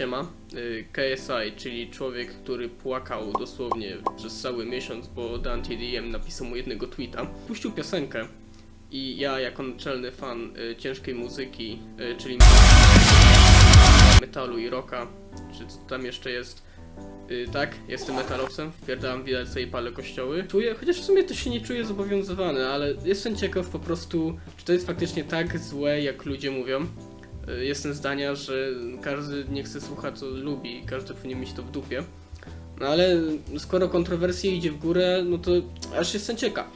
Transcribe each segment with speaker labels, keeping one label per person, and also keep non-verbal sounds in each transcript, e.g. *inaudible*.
Speaker 1: Siema. Y, KSI, czyli człowiek, który płakał dosłownie przez cały miesiąc, bo Dante DM napisał mu jednego tweeta. Puścił piosenkę i ja jako naczelny fan y, ciężkiej muzyki, y, czyli metalu i rocka, czy co tam jeszcze jest, tak, jestem metalowcem, wpierdalam widać sobie palę kościoły. Czuję, chociaż w sumie to się nie czuję zobowiązywany, ale jestem ciekaw po prostu, czy to jest faktycznie tak złe, jak ludzie mówią. Y, Jestem zdania, że każdy nie chce słuchać co lubi, każdy powinien mieć to w dupie. No ale skoro kontrowersja idzie w górę, no to aż jestem ciekaw.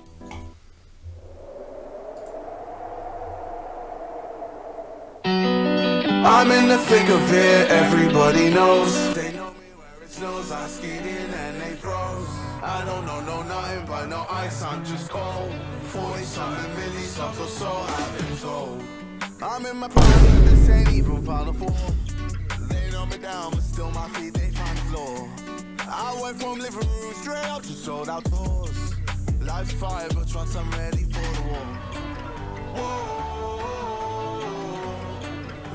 Speaker 2: I'm in the thick of it, everybody knows. They know me where it snows, I skied in and they froze. I don't know, no nothing but no ice, I'm just cold. 40 something milli subs or so, told. I'm in my prime, this ain't even final form. They know me down, but still my feet, they find the floor. I went from living room straight up to sold out doors. Life's fire, but trust I'm ready for the war. Whoa.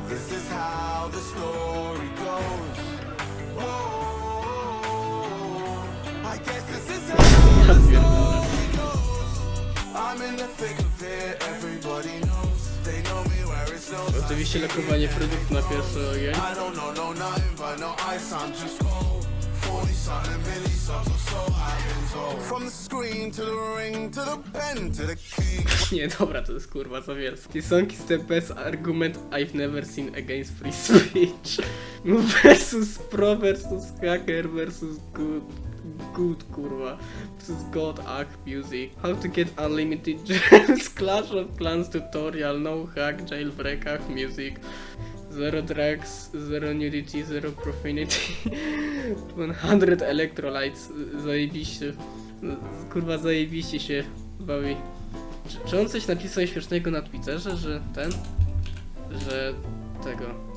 Speaker 2: This is how the story goes. Whoa, I guess this is how the story goes. I'm in the thick of it, everybody knows.
Speaker 1: Oczywiście lokowanie produktów na pierwszy ogień.
Speaker 2: I don't know, nothing but ice, I'm just cold. 40 something milli subs or so I've been told. From the screen to the ring to the pen to the king. *laughs*
Speaker 1: Nie, dobra, to jest kurwa za wielkie. The song is the best argument I've never seen against free speech. *laughs* Versus pro versus hacker versus good. Good kurwa. Versus God Act Music. How to get unlimited *laughs* gems. Clash of Clans tutorial. No hack. Jailbreak hack music. Zero drugs, zero nudity, zero profanity. *laughs* 100 electrolytes. Zajebiście. Kurwa zajebiście się bawi. Czy, czy on coś napisał śmiesznego na Twitterze, że ten? Że tego.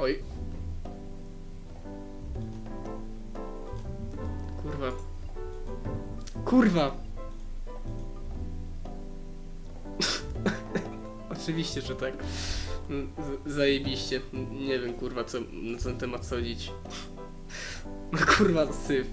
Speaker 1: Oj. Kurwa. Kurwa! *laughs* Oczywiście, że tak. Z zajebiście. Nie wiem kurwa co na ten temat sądzić. *laughs* No kurwa syf.